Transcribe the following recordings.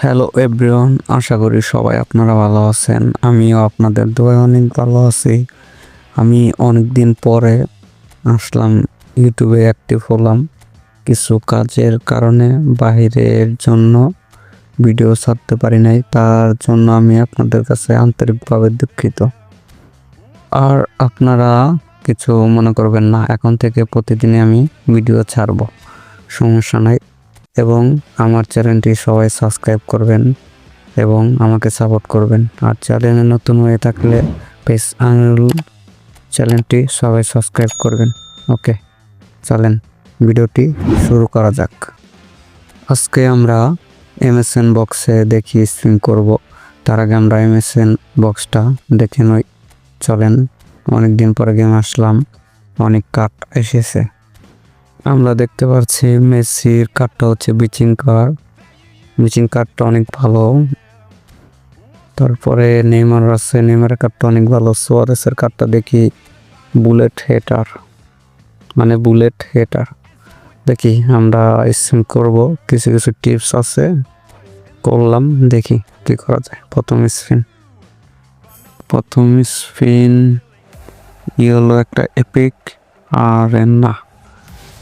Hello everyone আশা করি সবাই আপনারা ভালো আছেন। আমিও আপনাদের দোয়া অনেক ভালো আছি। আমি অনেক দিন পরে আসলাম ইউটিউবে অ্যাক্টিভ হলাম। কিছু কাজের কারণে বাইরের জন্য ভিডিও ছাড়তে পারি নাই। তার জন্য আমি আপনাদের কাছে আন্তরিকভাবে দুঃখিত। আর আপনারা কিছু মনে করবেন না, এখন থেকে প্রতিদিনই আমি ভিডিও ছাড়বো। সমস্যা নাই। এবং আমার চ্যানেলটি সবাই সাবস্ক্রাইব করবেন এবং আমাকে সাপোর্ট করবেন। আর চ্যানেলে নতুন হয়ে থাকলে পেস আনুল চ্যানেলটি সবাই সাবস্ক্রাইব করবেন। ওকে, চলেন ভিডিওটি শুরু করা যাক। আজকে আমরা এমএসএন বক্সে দেখি স্ট্রিম করব। তার আগে আমরা এমএসএন বক্সটা দেখে নই। চলেন অনেক দিন পরে গেম আসলাম। অনেক কাট এসেছে। আমরা দেখতে পাচ্ছি মেসির কার্ডটা হচ্ছে বিচিং কার্ড। বিচিং কার্ডটা অনেক ভালো। তারপরে নেইমার আছে, নেইমারের কার্ডটা অনেক ভালো। সোয়ারেসের কার্ডটা দেখি বুলেট হেটার। মানে বুলেট হেটার। দেখি আমরা স্পিন করব, কিছু কিছু টিপস আছে। করলাম, দেখি কি করা যায়। প্রথম স্পিন প্রথম স্পিন ইয়েলো একটা এপিক, আর না।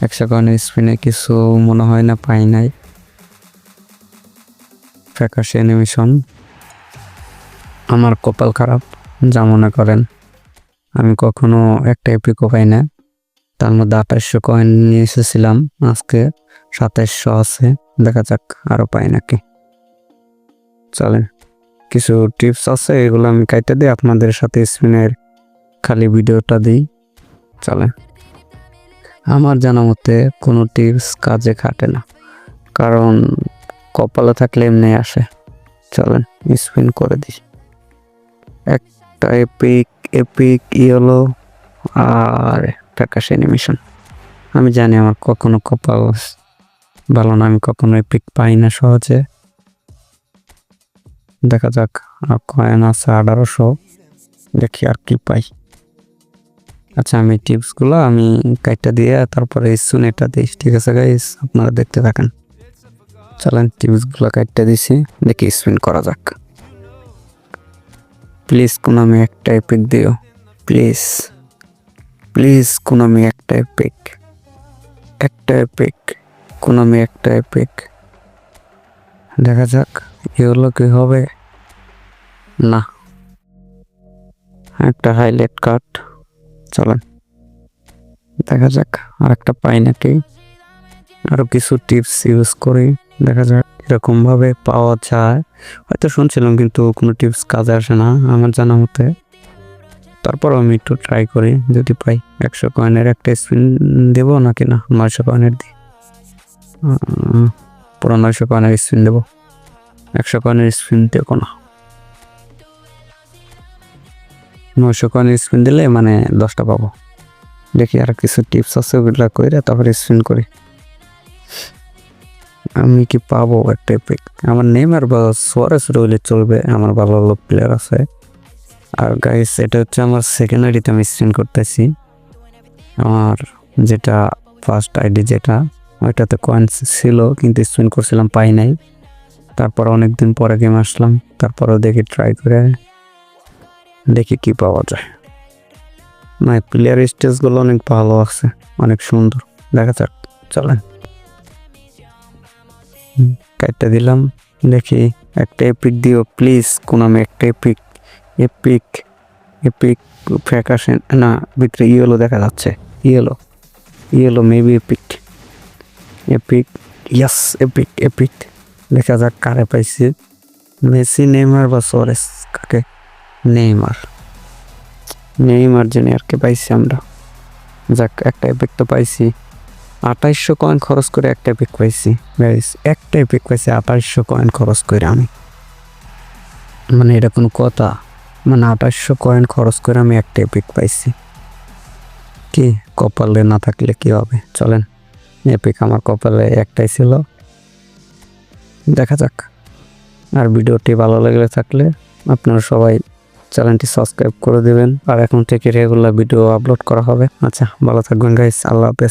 একশো কয়েনের স্পিনে কিছু মনে হয় না, পাই নাই। ফ্যাকাশে অ্যানিমেশন আমার কপাল খারাপ, যা মনে করেন। আমি কখনো একটা এপিকও পাই না। তার মধ্যে আঠাশশো কয়েন নিয়ে এসেছিলাম, আজকে সাতাইশশো আছে। দেখা যাক আরও পাই নাকি। চলেন, কিছু টিপস আছে, এগুলো আমি কাইতে দিই, আপনাদের সাথে স্পিনের খালি ভিডিওটা দিই। চলেন। আমার জানা মতে কোনো টিপস কাজে খাটে না। কারণ কপালে থাকলে এমনি আসে। চলেন স্পিন করে দিই। একটা এপিক এপিক ইয়েলো আর, ফ্যাকাশ অ্যানিমেশন আমি জানি আমার কখনো কপাল ভালো না, আমি কখনো এপিক পাই না সহজে। দেখা যাক কয়েন আছে আঠারোশো। দেখি আর কি পাই। আচ্ছা আমি টিপসগুলো আমি কাইটটা দিয়ে তারপরে শুনে এটা দিই, ঠিক আছে গাইস আপনারা দেখতে থাকেন। চলেন, টিপসগুলো কাইটটা দিছি, দেখি স্পিন করা যাক। প্লিজ কোন আমি একটা এপিক দিও। প্লিজ। প্লিজ কোন আমি একটা এপিক। একটা এপিক। কোন আমি একটা এপিক। দেখা যাক এগুলো কি হবে? না। একটা হাইলাইট কাট চলেন। দেখা যাক আর একটা পাই নাকি। আরও কিছু টিপস ইউজ করি। দেখা যাক এরকম ভাবে পাওয়া যায়। হয়তো শুনছিলাম কিন্তু কোনো টিপস কাজে আসে না আমার জানা মতে। তারপর আমি একটু ট্রাই করি। যদি পাই একশো কয়েনের একটা স্পিন দেব নাকি না? নয়শো কয়েনের দিই। পুরো নয়শো কয়েনের স্পিন দেবো। একশো কয়েনের স্পিন দেবো না। নয়শো কয়েন স্পিন দিলে মানে দশটা পাবো। দেখি আর কিছু টিপস আছে ওগুলো করে তারপরে স্পিন করি। আমি কি পাবো একটা এপিক আমার নেইমার বা সোয়ারেস রইলে চলবে, আমার ভালো ভালো প্লেয়ার আছে। আর গাইস এটা হচ্ছে আমার সেকেন্ড আইডিতে আমি স্পিন করতেছি। আমার যেটা ফার্স্ট আইডি যেটা, ওইটাতে কয়েন্স ছিল, কিন্তু স্পিন করছিলাম, পাই নাই। তারপর অনেক দিন পরে গেম আসলাম, তারপরেও দেখি ট্রাই করে দেখি কি পাওয়া যায়। না প্লেয়ার স্টেজগুলো অনেক ভালো আছে, অনেক সুন্দর। দেখা যাক, চলেন। কাটটা দিলাম। দেখি, একটা এপিক দিও প্লিজ কোন আমি একটা এপিক এপিক এপিক ফ্যাকাশন না, ভিতরে ইয়েলো দেখা যাচ্ছে। Yellow yellow maybe epic epic yes epic epic দেখা যাক কারে পাইছি। মেসি নেমার বা সোরেস কাকে? নেইমার। নেইমার জুনিয়রকে পাইছি আমরা। যাক, একটা এপিক তো পাইছি। আঠাইশশো কয়েন খরচ করে একটা এপিক পাইছি। গাইস একটা এপিক পাইছি, আঠাইশশো কয়েন খরচ করে আমি। মানে এটা কোনো কথা। মানে আঠাইশশো কয়েন খরচ করে আমি একটা এপিক পাইছি। কি? কপালে না থাকলে কি হবে? চলেন এপিক আমার কপালে একটাই ছিল। দেখা যাক। আর ভিডিওটি ভালো লাগলে থাকলে আপনারা সবাই চ্যানেলটি সাবস্ক্রাইব করে দেবেন। আর এখন থেকে রেগুলার ভিডিও আপলোড করা হবে। আচ্ছা ভালো থাকবেন গাইস আল্লাহ হাফেজ।